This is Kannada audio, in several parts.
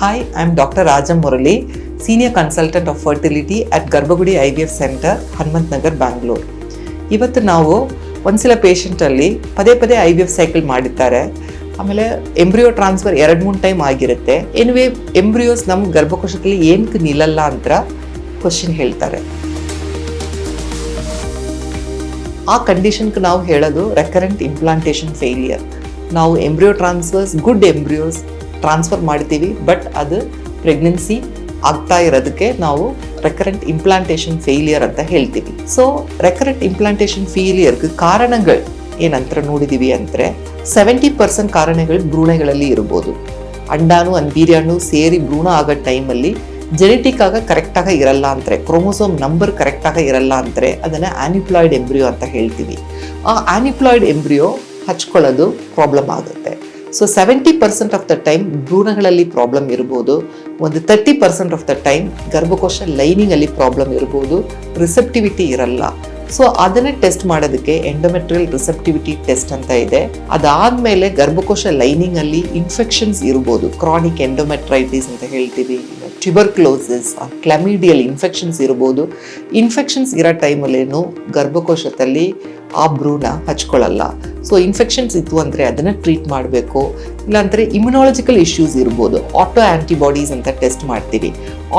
Hi, I'm Dr. Raja Murali, Senior Consultant of Fertility at V F centre Hanumanth Nagar Bangalore ಇವತ್ತು ನಾವು ಒಂದ್ಸಲ ಪೇಷಂಟಲ್ಲಿ ಪದೇ ಪದೇ ಐ ವಿ ಎಫ್ ಸೈಕಲ್ ಮಾಡಿರ್ತಾರೆ ಆಮೇಲೆ ಎಂಬ್ರಿಯೋ ಟ್ರಾನ್ಸ್ಫರ್ ಎರಡು ಮೂರು ಟೈಮ್ ಆಗಿರುತ್ತೆ. ಎನಿವೆ ಎಂಬ್ರಿಯೋಸ್ ನಮ್ಮ ಗರ್ಭಕೋಶದಲ್ಲಿ ಏನಕ್ಕೆ ನಿಲ್ಲಲ್ಲ ಅಂತ ಕ್ವಶನ್ ಹೇಳ್ತಾರೆ. ಆ ಕಂಡೀಷನ್ಗೆ ನಾವು ಹೇಳೋದು ರೆಕರೆಂಟ್ ಇಂಪ್ಲಾಂಟೇಷನ್ ಫೇಲಿಯರ್ ನಾವು embryo transfers good embryos transfer ಮಾಡ್ತೀವಿ ಬಟ್ ಅದು ಪ್ರೆಗ್ನೆನ್ಸಿ ಆಗ್ತಾ ಇರೋದಕ್ಕೆ ನಾವು ರೆಕರೆಂಟ್ ಇಂಪ್ಲಾಂಟೇಷನ್ ಫೇಲಿಯರ್ ಅಂತ ಹೇಳ್ತೀವಿ. ಸೊ ರೆಕರೆಂಟ್ ಇಂಪ್ಲಾಂಟೇಷನ್ ಫೇಲಿಯರ್ಗೆ ಕಾರಣಗಳು ಏನಂತ ನೋಡಿದ್ದೀವಿ ಅಂದರೆ ಸೆವೆಂಟಿ ಪರ್ಸೆಂಟ್ ಕಾರಣಗಳು ಭ್ರೂಣಗಳಲ್ಲಿ ಇರ್ಬೋದು. ಅಂಡಾನು ಅನ್ಬೀರ್ಯಾಣು ಸೇರಿ ಭ್ರೂಣ ಆಗೋ ಟೈಮಲ್ಲಿ ಜೆನೆಟಿಕ್ ಆಗ ಕರೆಕ್ಟಾಗ ಇರಲ್ಲ ಅಂದರೆ ಕ್ರೋಮೋಸೋಮ್ ನಂಬರ್ ಕರೆಕ್ಟಾಗ ಇರಲ್ಲ ಅಂದರೆ ಅದನ್ನು ಆ್ಯನಿಪ್ಲಾಯ್ಡ್ ಎಂಬ್ರಿಯೋ ಅಂತ ಹೇಳ್ತೀವಿ. ಆ ಆ್ಯನಿಪ್ಲಾಯ್ಡ್ ಎಂಬ್ರಿಯೋ ಹಚ್ಕೊಳ್ಳೋದು ಪ್ರಾಬ್ಲಮ್ ಆಗುತ್ತೆ. So seventy percent of the time ಭ್ರೂಣಗಳಲ್ಲಿ problem ಇರ್ಬೋದು. ಒಂದು thirty percent of the time ಗರ್ಭಕೋಶ ಲೈನಿಂಗಲ್ಲಿ ಪ್ರಾಬ್ಲಮ್ ಇರ್ಬೋದು. ರಿಸೆಪ್ಟಿವಿಟಿ ಇರಲ್ಲ. ಸೊ ಅದನ್ನೇ ಟೆಸ್ಟ್ ಮಾಡೋದಕ್ಕೆ ಎಂಡೋಮೆಟ್ರಿಯಲ್ ರಿಸೆಪ್ಟಿವಿಟಿ ಟೆಸ್ಟ್ ಅಂತ ಇದೆ. ಅದಾದ್ಮೇಲೆ ಗರ್ಭಕೋಶ ಲೈನಿಂಗಲ್ಲಿ ಇನ್ಫೆಕ್ಷನ್ಸ್ ಇರ್ಬೋದು. ಕ್ರಾನಿಕ್ ಎಂಡೋಮೆಟ್ರೈಟಿಸ್ ಅಂತ ಹೇಳ್ತೀವಿ. ಟ್ಯೂಬರ್ಕ್ಲೋಸಿಸ್ ಕ್ಲಮಿಡಿಯಲ್ ಇನ್ಫೆಕ್ಷನ್ಸ್ ಇರ್ಬೋದು. ಇನ್ಫೆಕ್ಷನ್ಸ್ ಇರೋ ಟೈಮಲ್ಲೇನು ಗರ್ಭಕೋಶದಲ್ಲಿ ಆ ಭ್ರೂಣ ಹಚ್ಕೊಳ್ಳಲ್ಲ. ಸೊ ಇನ್ಫೆಕ್ಷನ್ಸ್ ಇತ್ತು ಅಂದರೆ ಅದನ್ನು ಟ್ರೀಟ್ ಮಾಡಬೇಕು. ಇಲ್ಲಾಂದರೆ ಇಮ್ಯುನಾಲಜಿಕಲ್ ಇಶ್ಯೂಸ್ ಇರ್ಬೋದು. ಆಟೋ ಆ್ಯಂಟಿಬಾಡೀಸ್ ಅಂತ ಟೆಸ್ಟ್ ಮಾಡ್ತೀವಿ.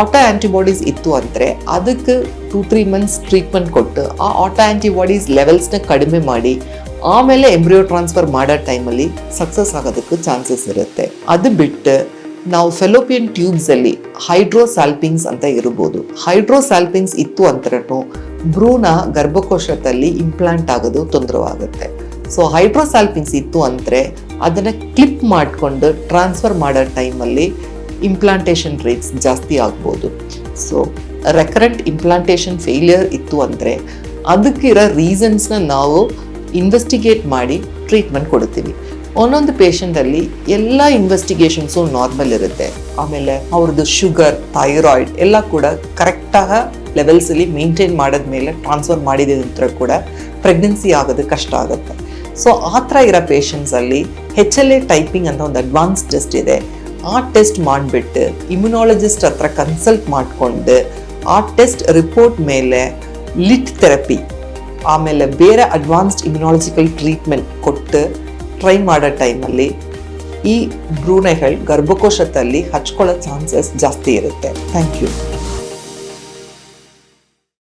ಆಟೋ ಆ್ಯಂಟಿಬಾಡೀಸ್ ಇತ್ತು ಅಂದರೆ ಅದಕ್ಕೆ ಟೂ ತ್ರೀ ಮಂತ್ಸ್ ಟ್ರೀಟ್ಮೆಂಟ್ ಕೊಟ್ಟು ಆ ಆಟೋ ಆ್ಯಂಟಿಬಾಡೀಸ್ ಲೆವೆಲ್ಸ್ನ ಕಡಿಮೆ ಮಾಡಿ, ಆಮೇಲೆ ಎಂಬ್ರಿಯೋ ಟ್ರಾನ್ಸ್ಫರ್ ಮಾಡೋ ಟೈಮಲ್ಲಿ ಸಕ್ಸಸ್ ಆಗೋದಕ್ಕೆ ಚಾನ್ಸಸ್ ಇರುತ್ತೆ. ಅದು ಬಿಟ್ಟು ನಾವು ಫೆಲೋಪಿಯನ್ ಟ್ಯೂಬ್ಸಲ್ಲಿ ಹೈಡ್ರೋಸಾಲ್ಪಿಂಗ್ಸ್ ಅಂತ ಇರಬಹುದು ಹೈಡ್ರೋಸಾಲ್ಪಿಂಗ್ಸ್ ಇತ್ತು ಅಂತರೂ ಭ್ರೂಣ ಗರ್ಭಕೋಶದಲ್ಲಿ ಇಂಪ್ಲಾಂಟ್ ಆಗೋದು ತೊಂದರೆವಾಗುತ್ತೆ. ಸೊ ಹೈಡ್ರೋಸಾಲ್ಪಿಂಗ್ಸ್ ಇತ್ತು ಅಂದರೆ ಅದನ್ನು ಕ್ಲಿಪ್ ಮಾಡಿಕೊಂಡು ಟ್ರಾನ್ಸ್ಫರ್ ಮಾಡೋ ಟೈಮಲ್ಲಿ ಇಂಪ್ಲಾಂಟೇಷನ್ ರೇಟ್ಸ್ ಜಾಸ್ತಿ ಆಗ್ಬೋದು. ಸೊ ರೆಕರೆಂಟ್ ಇಂಪ್ಲಾಂಟೇಷನ್ ಫೇಲಿಯರ್ ಇತ್ತು ಅಂದರೆ ಅದಕ್ಕಿರೋ ರೀಸನ್ಸ್ನ ನಾವು ಇನ್ವೆಸ್ಟಿಗೇಟ್ ಮಾಡಿ ಟ್ರೀಟ್ಮೆಂಟ್ ಕೊಡ್ತೀವಿ. ಒಂದೊಂದು ಪೇಷಂಟಲ್ಲಿ ಎಲ್ಲ ಇನ್ವೆಸ್ಟಿಗೇಷನ್ಸು ನಾರ್ಮಲ್ ಇರುತ್ತೆ. ಆಮೇಲೆ ಅವ್ರದ್ದು ಶುಗರ್ ಥೈರಾಯ್ಡ್ ಎಲ್ಲ ಕೂಡ ಕರೆಕ್ಟಾಗ ಲೆವೆಲ್ಸಲ್ಲಿ ಮೇಂಟೈನ್ ಮಾಡಿದ್ಮೇಲೆ ಟ್ರಾನ್ಸ್ಫರ್ ಮಾಡಿದ ನಂತರ ಕೂಡ ಪ್ರೆಗ್ನೆನ್ಸಿ ಆಗೋದು ಕಷ್ಟ ಆಗುತ್ತೆ. ಸೊ ಆ ಥರ ಇರೋ ಪೇಷಂಟ್ಸಲ್ಲಿ ಹೆಚ್ ಎಲ್ ಎ ಟೈಪಿಂಗ್ ಅಂತ ಒಂದು ಅಡ್ವಾನ್ಸ್ ಟೆಸ್ಟ್ ಇದೆ. ಆ ಟೆಸ್ಟ್ ಮಾಡಿಬಿಟ್ಟು ಇಮ್ಯುನಾಲಜಿಸ್ಟ್ ಹತ್ರ ಕನ್ಸಲ್ಟ್ ಮಾಡಿಕೊಂಡು ಆ ಟೆಸ್ಟ್ ರಿಪೋರ್ಟ್ ಮೇಲೆ ಲಿಟ್ ಥೆರಪಿ ಆಮೇಲೆ ಬೇರೆ ಅಡ್ವಾನ್ಸ್ಡ್ ಇಮ್ಯುನಾಲಜಿಕಲ್ ಟ್ರೀಟ್ಮೆಂಟ್ ಕೊಟ್ಟು ಟ್ರೈ ಮಾಡೋ ಟೈಮಲ್ಲಿ ಈ ಭ್ರೂಣಗಳು ಗರ್ಭಕೋಶದಲ್ಲಿ ಹಚ್ಕೊಳ್ಳೋ ಚಾನ್ಸಸ್ ಜಾಸ್ತಿ ಇರುತ್ತೆ. Thank you